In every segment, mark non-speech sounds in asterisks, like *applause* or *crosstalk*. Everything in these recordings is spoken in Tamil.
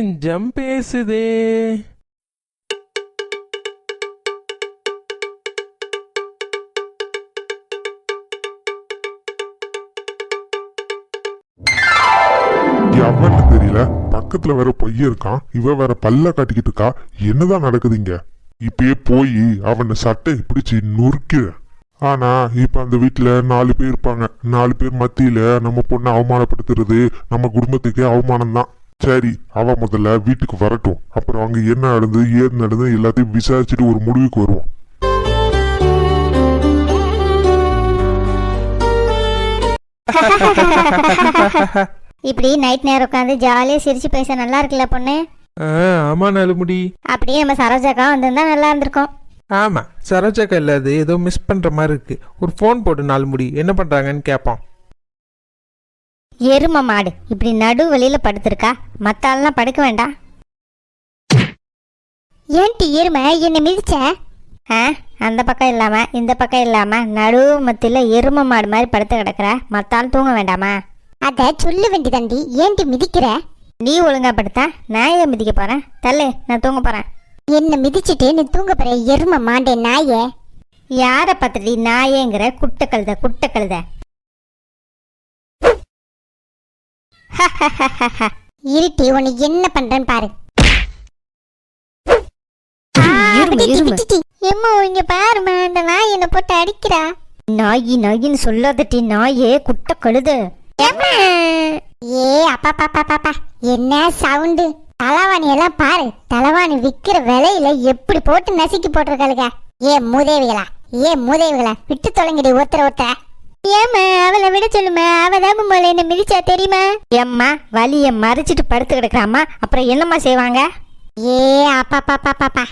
நெஞ்சம் பேசுதே. எவன்னு தெரியல? பக்கத்துல வேற பொய்ய இருக்கான். இவ வேற பல்ல காட்டிக்கிட்டு இருக்கா. என்னதான் நடக்குது இங்க? இப்பயே போய் அவனை சட்டை பிடிச்சி நொறுக்கிற ஆனா இப்ப அந்த வீட்டுல நாலு பேர் இருப்பாங்க. நாலு பேர் மத்தியில நம்ம பொண்ணை அவமானப்படுத்துறது நம்ம குடும்பத்துக்கே அவமானம் தான் சரி அவ முதல்ல வீட்டுக்கு வரட்டும். அப்புறம் அங்க என்ன நடந்தது ஏது நடந்தது எல்லாத்தையும் விசாரிச்சுட்டு ஒரு முடிவுக்கு வருவோம். இப்படி நைட் நேரம் உட்காந்து ஜாலியாக சிரிச்சு பேச நல்லா இருக்குல்ல பொண்ணு? ஆ ஆமா நலுமுடி அப்படியே நம்ம சரோஜாக்கா வந்திருந்தா நல்லா இருந்திருக்கும். ஆமா சரோஜாக்கா இல்ல அது ஏதோ மிஸ் பண்ற மாதிரி இருக்கு. ஒரு ஃபோன் போட்டு நாலு முடி என்ன பண்றாங்கன்னு கேட்பான். எரும மாடு. இப்படி நடு வழியில் படுத்திருக்கா? மத்த ஆள்லாம் படுக்க வேண்டாம் ஏன்டி எருமை? என்னை மிதிச்ச? ஆ அந்த பக்கம் இல்லாம இந்த பக்கம் இல்லாம நடு மத்தியில எரும மாடு மாதிரி படுத்து கிடக்குற. மத்த ஆள் தூங்க வேண்டாமா? அத சொல்ல வேண்டியதாண்டி. ஏன்டி மிதிக்கிற? நீ ஒழுங்கா படுத்தா நான் ஏன் மிதிக்க போறேன்? தள்ளு நான் தூங்க போறேன். என்ன மிதிச்சிட்டு நீ தூங்க போற எரும மாண்டே நாயே. யாரை பத்திரி நாயேங்கிற குட்ட கழுத *laughs* இருட்டி உன்னை என்ன பண்றேன்னு பாரு. எம்மா இங்க பாருமா அந்த நாய் என்ன போட்டு அடிக்கிறா. நாயி நாயின்னு சொல்லாதட்டி நாயே குட்ட கழுது. ஏ அப்பா பாப்பா பாப்பா என்ன சவுண்டு? தலவாணி எல்லாம் பாரு. தலவாணி விக்கிற விலையில எப்படி போட்டு நசுக்கி போட்டிருக்காளுங்க ஏ மூதேவிகளா ஏ மூதேவிகளா விட்டு தொலைங்கடி ஒருத்தர ஒருத்தர. ஏம்மா அவளை விட சொல்லுமா? அவ தான் முதல்ல என்ன மிதிச்சா தெரியுமா? எம்மா வலிய மறைச்சிட்டு படுத்து கிடக்குறாம்மா. அப்புறம் என்னம்மா செய்வாங்க? ஏ அப்பா பாப்பா பாப்பா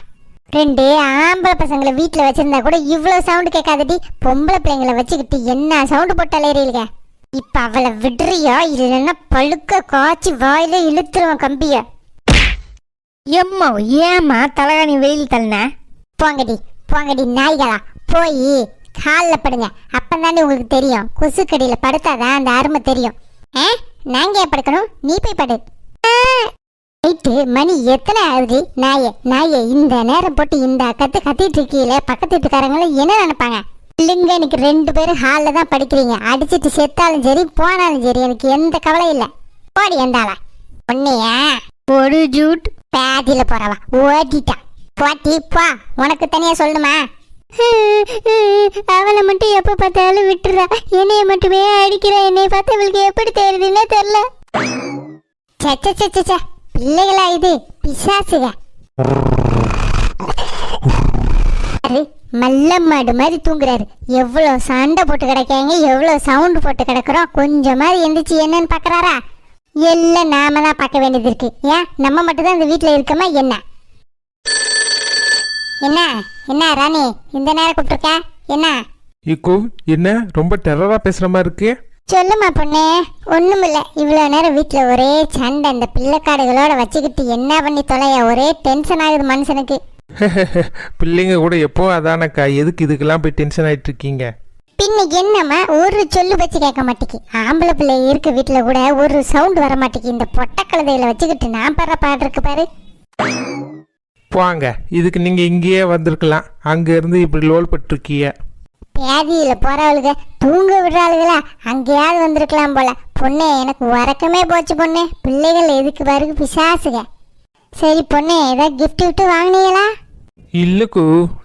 ரெண்டு ஆம்பளை பசங்களை வீட்டில் வச்சிருந்தா கூட இவ்வளோ சவுண்டு கேட்காதடி. பொம்பளை பிள்ளைங்களை வச்சுக்கிட்டு என்ன சவுண்டு போட்டாலே எறியலுங்க இப்போ அவளை விடுறியா இல்லைன்னா பழுக்க காய்ச்சி வாயில இழுத்துருவான் கம்பிய. எம்மா ஏம்மா தலகாணி வெயில் தள்ளின? போங்கடி போங்கடி நாய்களா போய். ஹாலில் படுங்க. அப்பந்தாண்டி உங்களுக்கு தெரியும். கொசுக்கடியில் படுத்தாதான் அந்த அருமை தெரியும். ஆ? நாங்கள் ஏன் படுக்கணும்? நீ போய் படு. நைட்டு மணி எத்தனை ஆகுது? நாயே நாயே இந்த நேரம் போட்டு இந்த கத்து கத்திட்டு இருக்கீங்களே பக்கத்து வீட்டுக்காரங்களும் என்ன நினைப்பாங்க? இல்லைங்க எனக்கு ரெண்டு பேரும் ஹாலில் தான் படிக்கிறீங்க. அடிச்சிட்டு செத்தாலும் சரி போனாலும் சரி எனக்கு எந்த கவலையும் இல்லை. போடி எந்தாளா ஒன்னையா ஒரு ஜூட். பேதியில் போறவா. ஓட்டிட்டா போட்டி போ. உனக்கு தனியாக சொல்லணுமா? *laughs* அவளை மட்டும் எப்ப பார்த்தாலும் விட்டுறா. என்னைய மட்டுமே அடிக்கிறா. என்னைய பார்த்து அவளுக்கு எப்படி தெரியுதுன்னே தெரியல சச்சச்சச்சச்ச பிள்ளைகளா இது. பிசாசுக. மல்லம்மாடு மல்ல மாதிரி தூங்குறாரு. எவ்வளோ சண்டை போட்டு கிடக்காங்க எவ்வளவு சவுண்டு போட்டு கிடக்குறோம். கொஞ்சமாவது எந்திரிச்சு என்னன்னு பாக்குறாரா? எல்லாம் நாம தான் பார்க்க வேண்டியது இருக்கு. ஏன்? நம்ம மட்டும் தான் இந்த வீட்டில் இருக்கோமா? என்ன? என்ன? என்ன ராணி இந்த நேரம் கூப்பிட்டுருக்க? என்ன? இக்கோ என்ன? ரொம்ப டெரரா பேசுற மாதிரி இருக்கு. சொல்லுமா பொண்ணே ஒண்ணுமில்ல இவ்வளோ நேரம் வீட்டில் ஒரே சண்டை இந்த பிள்ளைக்காடுகளோட வச்சுக்கிட்டு என்ன பண்ணி தொலைய? ஒரே டென்ஷன் ஆகுது மனுஷனுக்கு. *laughs* பிள்ளைங்க கூட எப்போ அதானக்கா? எதுக்கு இதுக்கெல்லாம் போய் டென்ஷன் ஆயிட்டு இருக்கீங்க? பின்ன என்னம்மா? ஒரு சொல்லு வச்சு கேட்க மாட்டேங்கி ஆம்பளை பிள்ளை இருக்க வீட்டில் கூட ஒரு சவுண்ட் வர மாட்டேங்கி இந்த பொட்டை கழுதையில வச்சுக்கிட்டு நான் படுற பாடு இருக்கு பாரு. போங்க இதுக்கு நீங்க இங்கேயே வந்திருக்கலாம். அங்க இருந்து இப்படி லோல் பட்டிருக்கீங்க பேதியில போறவளுக தூங்க விடுறாளுகளா? அங்கேயாவது வந்திருக்கலாம் போல. பொண்ணே எனக்கு உறக்கமே போச்சு பொண்ணே. பிள்ளைகள் எதுக்கு பாருங்க பிசாசுக. சரி பொண்ணே ஏதாவது gift விட்டு வாங்கினீங்களா? இல்லைக்கு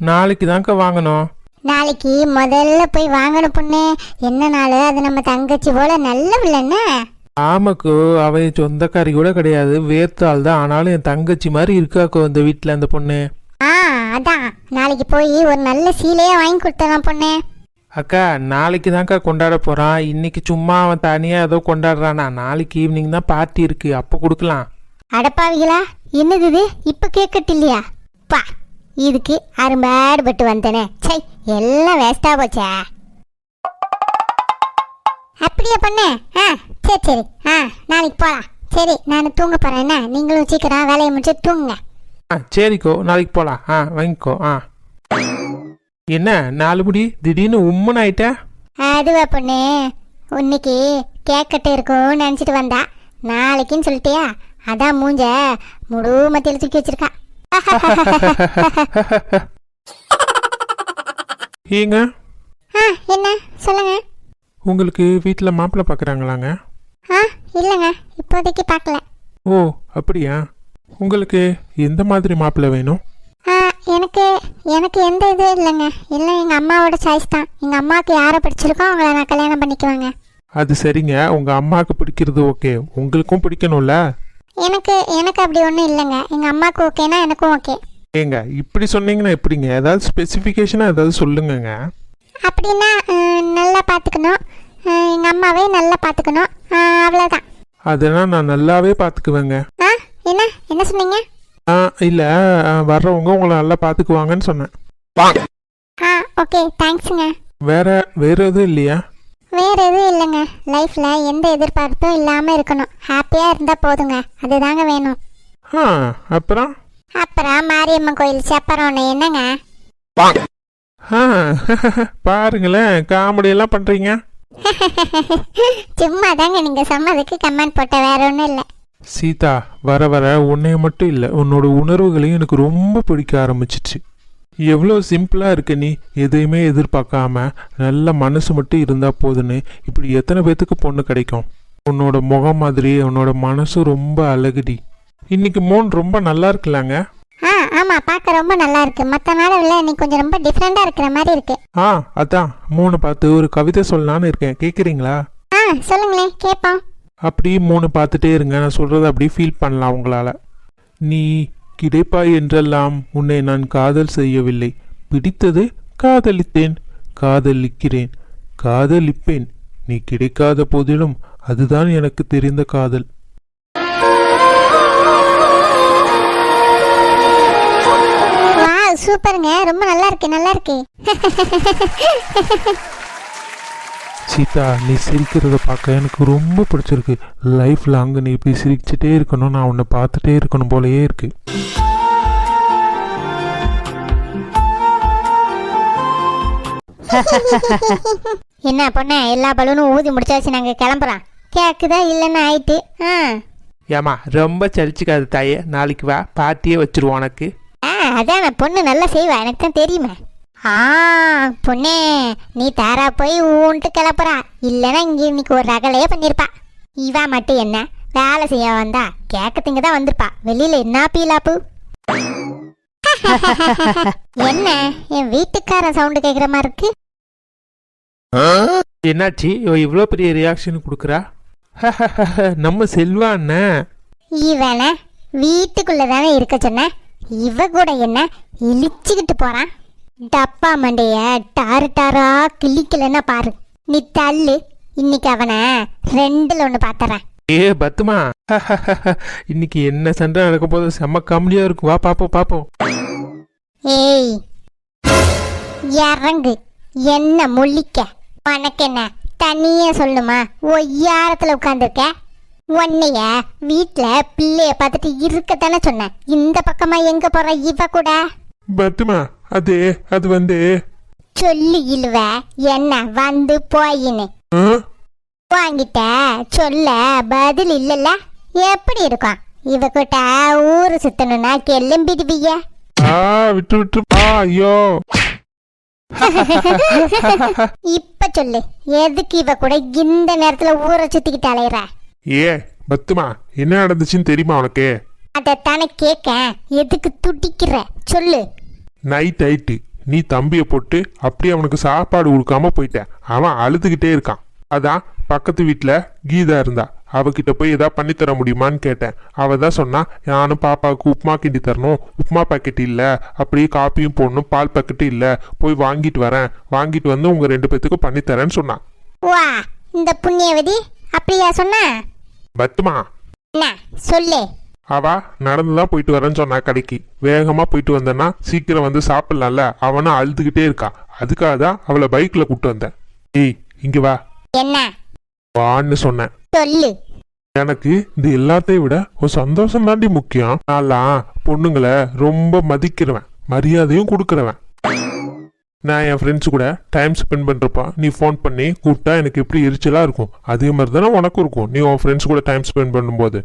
நாளைக்கு தான்க்கா வாங்கணும். நாளைக்கு முதல்ல போய் வாங்கணும் பொண்ணே. என்ன நாள்? அது நம்ம தங்கச்சி போல நல்ல பிள்ளைன்னா ஆமாக்கோ அவ என் சொந்தக்காரி கூட கிடையாது. வேர்த்தாள் தான் ஆனாலும் என் தங்கச்சி மாதிரி இருக்காக்கோ இந்த வீட்டில் அந்த பொண்ணு. ஆ அதான். நாளைக்கு போய் ஒரு நல்ல சீலையா வாங்கி கொடுத்தலாம் பொண்ணே. அக்கா நாளைக்கு தான்க்கா கொண்டாட போறான். இன்னைக்கு சும்மா அவன் தனியா ஏதோ கொண்டாடுறானா. நாளைக்கு ஈவினிங் தான் பார்ட்டி இருக்கு. அப்போ கொடுக்கலாம். அடப்பாவிகளா என்னது இது? இப்ப கேட்கட்டு இல்லையா பா இதுக்கு அரும்பாடுபட்டு வந்தனே. சை எல்லாம் வேஸ்டா போச்சே. அப்படியே பண்ண. ஆ சரி சரி. ஆ நாளைக்கு போலாம். சரி நான் தூங்க போறேன். என்ன? நீங்களும் சீக்கிரம் வேலையை முடிச்சு தூங்குங்க. ஆ சரிக்கோ. நாளைக்கு போகலாம் ஆ வாங்கிக்கோ. ஆ. என்ன நாலு முடி திடீர்னு உம்மன் ஆயிட்ட? அதுவா பொண்ணு. இன்னைக்கு கேக் கட்டு இருக்கும்னு நினச்சிட்டு வந்தா நாளைக்குன்னு சொல்லிட்டியா? அதான் மூஞ்ச முழு மத்தியில தூக்கி வச்சிருக்கா. *laughs* ஏங்க? ஆ என்ன? சொல்லுங்க. உங்களுக்கு வீட்டில் மாப்பிள்ளை பார்க்குறாங்களாங்க ஆ இல்லைங்க. இப்போதைக்கு பார்க்கல ஓ அப்படியா? உங்களுக்கு எந்த மாதிரி மாப்பிள்ளை வேணும்? ஆ எனக்கு எனக்கு எந்த இதுவும் இல்லைங்க. இல்லை எங்கள் அம்மாவோட சாய்ஸ் தான். எங்கள் அம்மாவுக்கு யாரை பிடிச்சிருக்கோ அவங்கள நான் கல்யாணம் பண்ணிக்குவேங்க. அது சரிங்க. உங்கள் அம்மாவுக்கு பிடிக்கிறது ஓகே. உங்களுக்கும் பிடிக்கணும்ல? எனக்கு எனக்கு அப்படி ஒன்றும் இல்லைங்க. எங்கள் அம்மாவுக்கு ஓகேனா எனக்கும் ஓகே. ஏங்க இப்படி சொன்னீங்கன்னா எப்படிங்க? ஏதாவது ஸ்பெசிஃபிகேஷனாக ஏதாவது சொல்லுங்கங்க. அப்படின்னா நல்லா பார்த்துக்கணும் எங்கள் அம்மாவே நல்லா பார்த்துக்கணும் அவ்வளோதான் அதெல்லாம் நான் நல்லாவே பார்த்துக்குவேங்க ஆ என்ன? என்ன சொன்னீங்க? ஆ இல்லை வர்றவங்க உங்களை நல்லா பார்த்துக்குவாங்கன்னு சொன்னேன். ஆ ஓகே தேங்க்ஸுங்க. வேற வேற எதுவும் இல்லையா? வேற எதுவும் இல்லைங்க. லைஃப்பில் எந்த எதிர்பார்ப்பும் இல்லாமல் இருக்கணும். ஹாப்பியாக இருந்தால் போதுங்க. அதுதாங்க வேணும். ஆ அப்புறம்? அப்புறம் மாரியம்மன் கோயில் செப்பரம் என்னங்க? ஆ பாருங்களேன் காமெடியெல்லாம் பண்ணுறீங்க *laughs* சும்மா தாங்க நீங்கள் சொன்னதுக்கு கமெண்ட் போட்ட வேற ஒன்றும் இல்லை. சீதா வர வர உன்னைய மட்டும் இல்லை உன்னோட உணர்வுகளையும் எனக்கு ரொம்ப பிடிக்க ஆரம்பிச்சிச்சு. எவ்வளோ சிம்பிளாக இருக்க நீ எதையுமே எதிர்பார்க்காம நல்ல மனசு மட்டும் இருந்தால் போதுன்னு இப்படி எத்தனை பேத்துக்கு பொண்ணு கிடைக்கும்? உன்னோட முகம் மாதிரி உன்னோட மனசும் ரொம்ப அழகுடி. இன்னைக்கு மோன் ரொம்ப நல்லா இருக்குல்லாங்க ஆ ஆமாம் பார்க்க ரொம்ப நல்லா இருக்கு மற்ற நாளை விட இன்னைக்கு கொஞ்சம் ரொம்ப டிஃப்ரெண்ட்டாக இருக்கிற மாதிரி இருக்கு. ஆ அதான். மூணு பார்த்து ஒரு கவிதை சொல்லலான்னு இருக்கேன். கேட்குறீங்களா ஆ சொல்லுங்களேன். கேட்போம். அப்படி மூணு பார்த்துட்டே இருங்க. நான் சொல்கிறத அப்படி ஃபீல் பண்ணலாம் உங்களால். நீ கிடைப்பாய் என்றெல்லாம் உன்னை நான் காதல் செய்யவில்லை. பிடித்தது காதலித்தேன் காதலிக்கிறேன் காதலிப்பேன். நீ கிடைக்காத போதிலும் அதுதான் எனக்கு தெரிந்த காதல். சூப்பருங்க. ரொம்ப நல்லா இருக்கு நல்லா இருக்கு சீதா நீ சிரிக்கிறத பார்க்க எனக்கு ரொம்ப பிடிச்சிருக்கு. லைஃப் லாங் நீ இப்படி சிரிச்சிட்டே இருக்கணும். நான் உன்னை பார்த்துட்டே இருக்கணும் போலயே இருக்கு. *laughs* என்ன பொண்ணு எல்லா பலூனும் ஊதி முடிச்சாச்சு. நாங்கள் கிளம்புறோம். கேக்குதா இல்லைன்னு ஆயிட்டு. ஆ. ஏமா ரொம்ப சலிச்சுக்காது தாயே. நாளைக்கு வா பார்ட்டியே வச்சிருவோம் உனக்கு. அதான் நான் பொண்ணு நல்லா செய்வா. எனக்கு தான் தெரியுமே. ஆ பொண்ணே நீ தாரா போய் ஊன்ட்டு கிளப்புறா. இல்லைன்னா இங்கே இன்னைக்கு ஒரு ரகலையே பண்ணியிருப்பா இவா மட்டும் என்ன வேலை செய்ய வந்தா கேட்கத்திங்க தான் வந்திருப்பா. வெளியில என்ன பீலாப்பு? *laughs* என்ன என் வீட்டுக்காரன் சவுண்டு கேட்குற மாதிரி இருக்கு? என்னாச்சு? இவ இவ்வளோ பெரிய ரியாக்ஷன் கொடுக்குறா? *laughs* நம்ம செல்வா அண்ணன் இவனை வீட்டுக்குள்ள தானே இருக்க சொன்ன? இவ கூட என்ன இழிச்சுக்கிட்டு போறான்? டப்பா மண்டைய டாரு டாரா கிளிக்கலன்னா பாரு. நீ தள்ளு. இன்னைக்கு அவனை ரெண்டுல ஒன்று பார்த்துறேன் ஏ பத்துமா? *laughs* இன்னைக்கு என்ன சண்டை நடக்க போது செம்ம காமெடியா இருக்கும் வா பாப்போம் பாப்போம். ஏய் இறங்கு. என்ன முழிக்க? உனக்கு என்ன? தனியா சொல்லுமா? ஒய்யாரத்துல உட்காந்துருக்க உன்னைய வீட்ல பிள்ளைய பார்த்துட்டு இருக்கத்தானே சொன்னேன். இந்த பக்கமா எங்க போற இவ கூட? பத்துமா அது அது வந்து. சொல்லு இழுவ என்ன வந்து போயின்னு? வாங்கிட்ட சொல்ல பதில் இல்லல்ல? எப்படி இருக்கும்? இவ கிட்ட ஊரு சுத்தணும்னா கெல்லம்பிடுவீங்க ஆ விட்டு விட்டு. ஐயோ. *laughs* இப்ப சொல்லு எதுக்கு இவ கூட இந்த நேரத்துல ஊரை சுத்திக்கிட்டு அலையிற? ஏ பத்துமா என்ன நடந்துச்சுன்னு தெரியுமா உனக்கு? அதைத்தானே கேட்க எதுக்கு துடிக்கிற? சொல்லு. நைட் ஆயிட்டு நீ தம்பியை போட்டு அப்படியே அவனுக்கு சாப்பாடு கொடுக்காம போயிட்ட. அவன் அழுதுகிட்டே இருக்கான். அதான் பக்கத்து வீட்டில் கீதா இருந்தா. அவகிட்ட போய் ஏதாவது பண்ணி தர முடியுமான்னு கேட்டேன். அவ தான் சொன்னா நானும் பாப்பாவுக்கு உப்புமா கிண்டி தரணும். உப்புமா பாக்கெட் இல்லை. அப்படியே காப்பியும் போடணும். பால் பாக்கெட்டும் இல்லை. போய் வாங்கிட்டு வரேன். வாங்கிட்டு வந்து உங்க ரெண்டு பேத்துக்கும் பண்ணி தரேன்னு சொன்னான். வா இந்த புண்ணியவதி. அப்படியா சொன்ன? பத்துமா? என்ன சொல்லு. அவ நடந்து தான் போயிட்டு வரேன்னு சொன்னா கடைக்கு. வேகமா போயிட்டு வந்தேன்னா சீக்கிரம் வந்து சாப்பிடலாம்ல. அவனும் அழுதுகிட்டே இருக்கா. அதுக்காக தான் அவளை பைக்ல கூட்டு வந்தேன். ஏய் இங்க வா. என்ன? வான்னு சொன்னேன். சொல்லு. எனக்கு இது எல்லாத்தையும் விட ஒரு சந்தோஷம் தாண்டி முக்கியம். நான்லாம் பொண்ணுங்களை ரொம்ப மதிக்கிறவன். மரியாதையும் கொடுக்குறவன். நான் என் ஃப்ரெண்ட்ஸ் கூட டைம் ஸ்பெண்ட் பண்ணுறப்ப நீ ஃபோன் பண்ணி கூப்பிட்டா எனக்கு எப்படி எரிச்சலாக இருக்கும்? அதே மாதிரி தானே உனக்கும் இருக்கும். நீ உன் ஃப்ரெண்ட்ஸ் கூட டைம் ஸ்பெண்ட் பண்ணும்போது.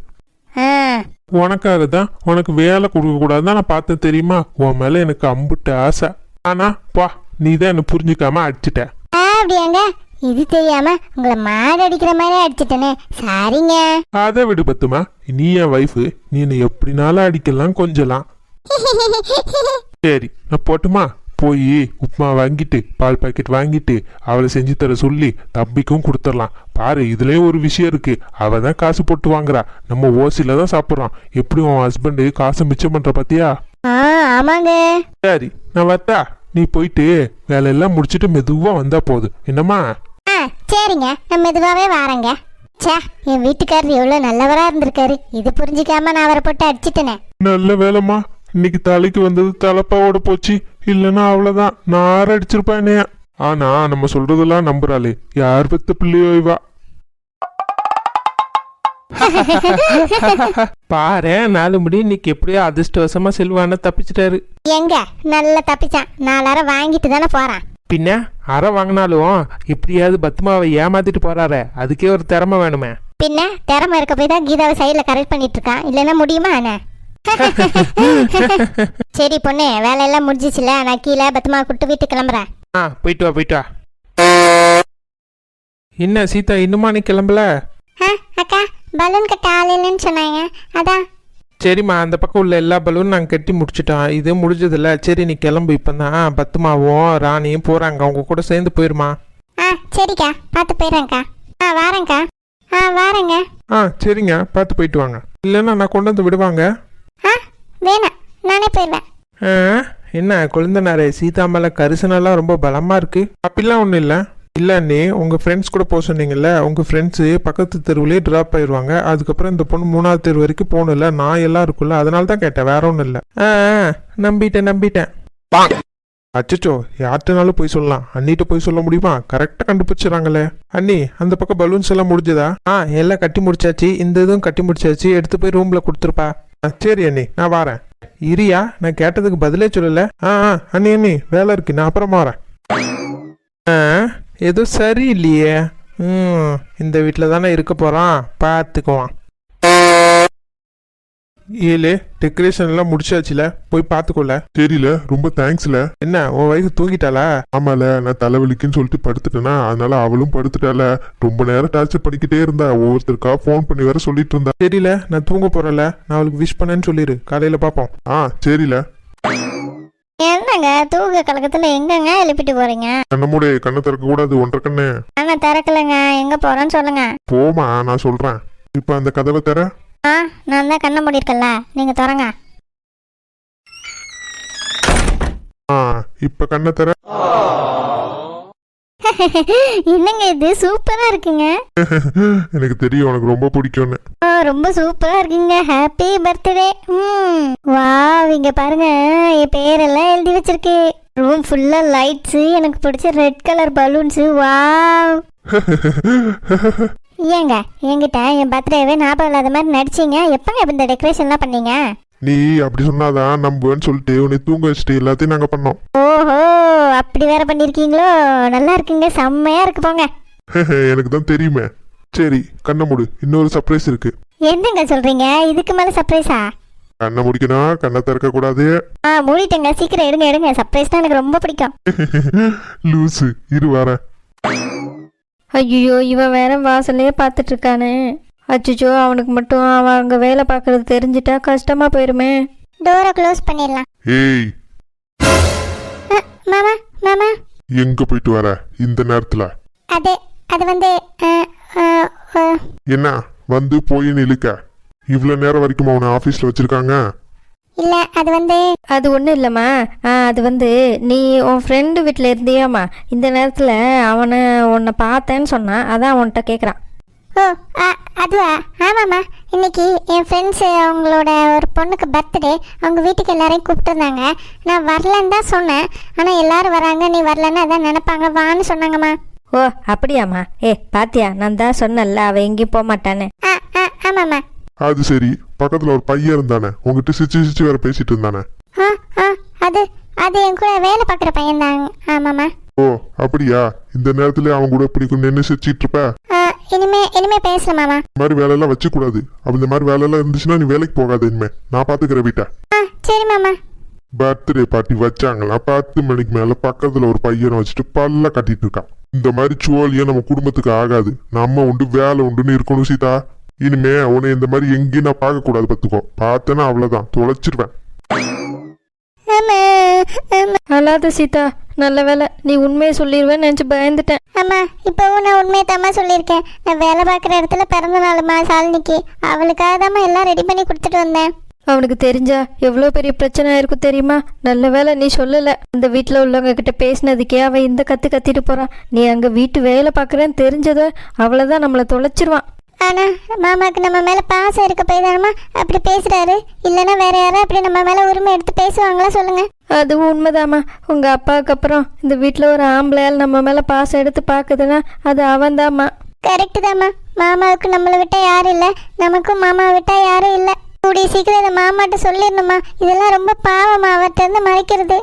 உனக்காக தான் உனக்கு வேலை கொடுக்க கூடாதுன்னு நான் பார்த்தேன் தெரியுமா? உன் மேல எனக்கு அம்புட்டு ஆசை. ஆனா பா நீ தான் என்ன புரிஞ்சுக்காம அடிச்சிட்ட. அப்படியாங்க. இது தெரியாம உங்களை மாடு அடிக்கிற மாதிரி அடிச்சிட்டேனே. சாரிங்க. அதை விடு பத்துமா. நீ என் வைஃபு நீ என்னை எப்படினாலும் அடிக்கலாம் கொஞ்சலாம். *laughs* சரி நான் போட்டுமா? போய் உப்புமா வாங்கிட்டு பால் பாக்கெட் வாங்கிட்டு அவளை செஞ்சு தர சொல்லி தம்பிக்கும் கொடுத்துடலாம் பாரு இதுலயும் ஒரு விஷயம் இருக்கு. அவ தான் காசு போட்டு வாங்குறா. நம்ம ஓசில தான் சாப்பிட்றோம். எப்படி உன் ஹஸ்பண்டு காசு மிச்சம் பண்ற பாத்தியா? ஆமாங்க. சரி நான் வரட்டா. நீ போயிட்டு வேலையெல்லாம் முடிச்சிட்டு மெதுவா வந்தா போதும். என்னம்மா? ஆ சரிங்க. நான் மெதுவாகவே வாரேங்க. ச்சே என் வீட்டுக்காரர் எவ்வளோ நல்லவரா இருந்திருக்காரு. இது புரிஞ்சிக்காம நான் அவரை போட்டு அடிச்சிட்டேனே. நல்ல வேலைம்மா. இன்னைக்கு தலைக்கு வந்தது தலைப்பாவோட போச்சு. இல்லைன்னா அவ்வளோதான் நார் அடிச்சிருப்பா என்னைய. ஆனா நம்ம சொல்றதெல்லாம் நம்புறாளே. யார் பெத்த பிள்ளையோ இவா. *laughs* பாரு நாலு முடி இன்னைக்கு எப்படியோ அதிர்ஷ்டவசமா செல்வான தப்பிச்சிட்டாரு. எங்க? நல்லா தப்பிச்சான். நாலாயிரம் வாங்கிட்டு தானே போறான். பின்ன அரை வாங்கினாலும் எப்படியாவது பத்மாவை ஏமாத்திட்டு போறாரே. அதுக்கே ஒரு திறமை வேணுமே. பின்ன திறமை இருக்க போய் தான் கீதாவை சைடில் கரெக்ட் பண்ணிட்டு இருக்கான். இல்லைன்னா முடியுமா அண்ணா *laughs* சரி பொண்ணு வேலையெல்லாம் முடிஞ்சிச்சுல நான் கீழே பத்திரமா கூட்டு வீட்டுக்கு கிளம்புறேன். ஆ போயிட்டு வா போயிட்டு வா. என்ன சீதா இன்னுமா நீ கிளம்பல? ஆ அக்கா பலூன் கட்ட ஆள் இல்லைன்னு சொன்னாங்க. அதான். சரிம்மா அந்த பக்கம் உள்ள எல்லா பலூனும் நாங்கள் கட்டி முடிச்சிட்டோம். இது முடிஞ்சதில்ல சரி நீ கிளம்பு இப்போ தான் பத்துமாவும் ராணியும் போகிறாங்க அவங்க கூட சேர்ந்து போயிருமா? ஆ சரிக்கா பார்த்து போயிடுறேங்க்கா ஆ வாரேங்க்கா ஆ வாரேங்க. ஆ சரிங்க பார்த்து போயிட்டு வாங்க. இல்லைன்னா நான் கொண்டு வந்து விடுவாங்க. ஆ வேணாம். நானே போயிடுவேன். என்ன குழந்தனாரே சீதா மேலே கரிசனெல்லாம் ரொம்ப பலமாக இருக்கு? அப்படிலாம் ஒன்றும் இல்லை. இல்லை அண்ணே உங்கள் ஃப்ரெண்ட்ஸ் கூட போக சொன்னீங்கல்ல உங்கள் ஃப்ரெண்ட்ஸு பக்கத்து தெருவுலேயே ட்ராப் ஆயிடுவாங்க அதுக்கப்புறம் இந்த பொண்ணு மூணாவது தெரு வரைக்கும் போகணும்ல நான் எல்லாம் இருக்குல்ல அதனால தான் கேட்டேன் வேற ஒன்றும் இல்லை. ஆ நம்பிட்டேன் நம்பிட்டேன். அச்சச்சோ யார்கிட்டனாலும் போய் சொல்லலாம். அண்ணிட்ட போய் சொல்ல முடியுமா? கரெக்டாக கண்டுபிடிச்சிடறாங்களே. அண்ணி அந்த பக்கம் பலூன்ஸ் எல்லாம் முடிஞ்சதா? ஆ எல்லாம் கட்டி முடிச்சாச்சு. இந்த இதுவும் கட்டி முடிச்சாச்சு. எடுத்து போய் ரூமில் கொடுத்துருப்பா. சரி அண்ணி. நான் வரேன். இரியா நான் கேட்டதுக்கு பதிலே சொல்லல. ஆ ஆ அண்ணி அண்ணி வேலை இருக்கு. நான் அப்புறமா வரேன். ஆ எதுவும் சரி இல்லையே ம் இந்த வீட்டில் தானே இருக்க போகிறான் பார்த்துக்குவான் ஏழு டெக்கரேஷன் எல்லாம் முடிச்சாச்சுல? போய் பார்த்துக்கோல. தெரியல ரொம்ப தேங்க்ஸ்ல என்ன உன் வயசு தூங்கிட்டாளா? ஆமால நான் தலைவலிக்குன்னு சொல்லிட்டு படுத்துட்டேனா? அதனால அவளும் படுத்துட்டால ரொம்ப நேரம் டார்ச்சர் பண்ணிக்கிட்டே இருந்தா. ஒவ்வொருத்தருக்கா ஃபோன் பண்ணி வேற சொல்லிட்டு இருந்தா. தெரியல நான் தூங்க போறேன்ல. நான் அவளுக்கு விஷ் பண்ணேன்னு சொல்லிடு காலையில பார்ப்போம். ஆ சரில. என்னங்க தூக்க கலக்கத்தில் எங்கங்க எழுப்பிட்டு போறீங்க? கண்ணமுடைய கண்ணை திறக்க கூடாது ஒன்றரை கண்ணு. ஆனால் திறக்கலைங்க. எங்கே போகிறோன்னு சொல்லுங்க. போமா நான் சொல்றேன். இப்ப அந்த கதவை தர ஆ நான் தான் கண்ணை மூடியிருக்கேன்ல. நீங்கள் திறங்க. ஆ இப்ப கண்ணை தர *laughs* என்னங்க இது? சூப்பராக இருக்குங்க. *laughs* எனக்கு தெரியும் உனக்கு ரொம்ப பிடிக்கும்னு. ரொம்ப சூப்பராக இருக்குங்க. ஹாப்பி பர்த்டே ம். வா இங்க பாருங்க. என் பேரெல்லாம் எழுதி வச்சிருக்கு ரூம் ஃபுல்லாக லைட்ஸு எனக்கு பிடிச்ச ரெட் கலர் பலூன்ஸு வா ஏங்க என்கிட்ட என் பர்த்டேவே ஞாபகம் இல்லாத மாதிரி நடிச்சீங்க. எப்பங்க இப்ப இந்த டெக்கரேஷன்லாம் பண்ணீங்க? நீ அப்படி சொன்னாதான் நம்புவேன்னு சொல்லிட்டு உன்னை தூங்க வச்சுட்டு எல்லாத்தையும் நாங்க பண்ணோம். ஓஹோ அப்படி வேற பண்ணியிருக்கீங்களோ நல்லா இருக்குங்க செம்மையா இருக்கு போங்க. *laughs* எனக்கு தான் தெரியுமே. சரி கண்ணை மூடு. இன்னொரு சர்ப்ரைஸ் இருக்கு. என்னங்க சொல்றீங்க? இதுக்கு மேல சர்ப்ரைஸா கண்ணை முடிக்கணும். கண்ணை திறக்க கூடாது. ஆ மூடிட்டேங்க. சீக்கிரம் எடுங்க எடுங்க. சர்ப்ரைஸ் தான் எனக்கு ரொம்ப பிடிக்கும். *laughs* லூசு. இரு வரேன். ஐயோ இவன் வேற வாசல்லையே பார்த்துட்டு இருக்கானே அச்சோ அவனுக்கு மட்டும் அவன் அங்கே வேலை பார்க்கறது தெரிஞ்சிட்டா கஷ்டமா போயிருமே. டோரை க்ளோஸ் பண்ணிடலாம். ஏய். அ, மாமா மாமா. எங்க போயிட்டு வர? இந்த நேரத்துல. அது அது வந்து அ, அ, அ, என்ன? வந்து போய் இழுக்க இவ்வளவு நேரம் வரைக்கும் அவனை ஆபீஸ்ல வச்சிருக்காங்க. இல்ல அது வந்து அது ஒன்றும் இல்லைம்மா. அது வந்து நீ உன் ஃப்ரெண்டு வீட்டில் இருந்தியாம்மா. இந்த நேரத்தில் அவனை உன்னை பார்த்தேன்னு சொன்னான் அதான் அவன்கிட்ட கேட்குறான் ஓ அதுவா? ஆமாம்மா. இன்னைக்கு என் ஃப்ரெண்ட்ஸ் அவங்களோட ஒரு பொண்ணுக்கு பர்த்டே அவங்க வீட்டுக்கு எல்லாரையும் கூப்பிட்டுருந்தாங்க நான் வரலன்னு தான் சொன்னேன். ஆனால் எல்லாரும் வராங்க. நீ வரலன்னு அதான் நினைப்பாங்க. வான்னு சொன்னாங்கம்மா. ஓ அப்படியாம்மா. ஏ பாத்தியா? நான் தான் சொன்னேன்ல அவள் எங்கேயும் போக மாட்டானே ஆ ஆ ஆமாம்மா. அது சரி. பக்கத்துல ஒரு பையன் இருந்தானே. உங்ககிட்ட சிரிச்சு சிரிச்சு வேற பேசிட்டு இருந்தானே. அது அது என் கூட வேலை பார்க்குற பையன்தாங்க ஆமாம்மா. ஓ அப்படியா? இந்த நேரத்துல அவன் கூட இப்படி நின்று சிரிச்சிட்டு இருப்ப? இனிமே இனிமே பேசுறேன் மாமா இந்த மாதிரி வேலையெல்லாம் வச்சுக்கூடாது. அப்ப இந்த மாதிரி வேலையெல்லாம் இருந்துச்சுன்னா நீ வேலைக்கு போகாத இனிமே. நான் பாத்துக்கிறேன் வீட்டை. சரி மாமா பர்த்டே பார்ட்டி வச்சாங்களா? பத்து மணிக்கு மேல பக்கத்துல ஒரு பையனை வச்சுட்டு பல்ல கட்டிட்டு இருக்கான். இந்த மாதிரி சோழியே நம்ம குடும்பத்துக்கு ஆகாது. நம்ம உண்டு வேலை உண்டுன்னு இருக்கணும் சீதா. இனிமே உன்னை இந்த மாதிரி எங்கேயும் நான் பார்க்க கூடாது பத்துக்கோ பார்த்தேன்னா அவ்வளவுதான். தொலைச்சிருவேன். அழாத சீதா நல்ல வேலை நீ உண்மையை சொல்லிடுவேன்னு நினச்சி பயந்துட்டேன். அம்மா இப்போவும் நான் உண்மையை தாம்மா சொல்லியிருக்கேன். நான் வேலை பார்க்குற இடத்துல பிறந்த நாளுமா சாலினிக்கு அவளுக்காக தாம்மா எல்லாம் ரெடி பண்ணி கொடுத்துட்டு வந்தேன். அவனுக்கு தெரிஞ்சா எவ்வளோ பெரிய பிரச்சனை இருக்கும் தெரியுமா? நல்ல வேலை நீ சொல்லலை. அந்த வீட்டில் உள்ளவங்க கிட்ட பேசினதுக்கே அவன் இந்த கற்று கத்திட்டு போகிறான் நீ அங்கே வீட்டு வேலை பார்க்குறேன்னு தெரிஞ்சதோ அவ்வளோதான் நம்மளை தொலைச்சிருவான். ஆனா மாமாக்கு நம்ம மேல பாசம் இருக்க போய் தானம்மா அப்படி பேசுறாரு. இல்லைன்னா வேற யாரும் அப்படி நம்ம மேல உரிமை எடுத்து பேசுவாங்களா சொல்லுங்க. அதுவும் உண்மைதாம்மா. உங்கள் அப்பாவுக்கு அப்புறம் இந்த வீட்டில் ஒரு ஆம்பளையால் நம்ம மேலே பாசம் எடுத்து பார்க்குதுன்னா அது அவன்தாம்மா. கரெக்டு தாம்மா. மாமாவுக்கு நம்மளை விட்டா யாரும் இல்லை. நமக்கும் மாமாவை விட்டா யாரும் இல்லை. கூடிய சீக்கிரம் இந்த மாமாட்ட சொல்லிடணுமா இதெல்லாம் ரொம்ப பாவமா அவர்கிட்ட இருந்து மறைக்கிறது.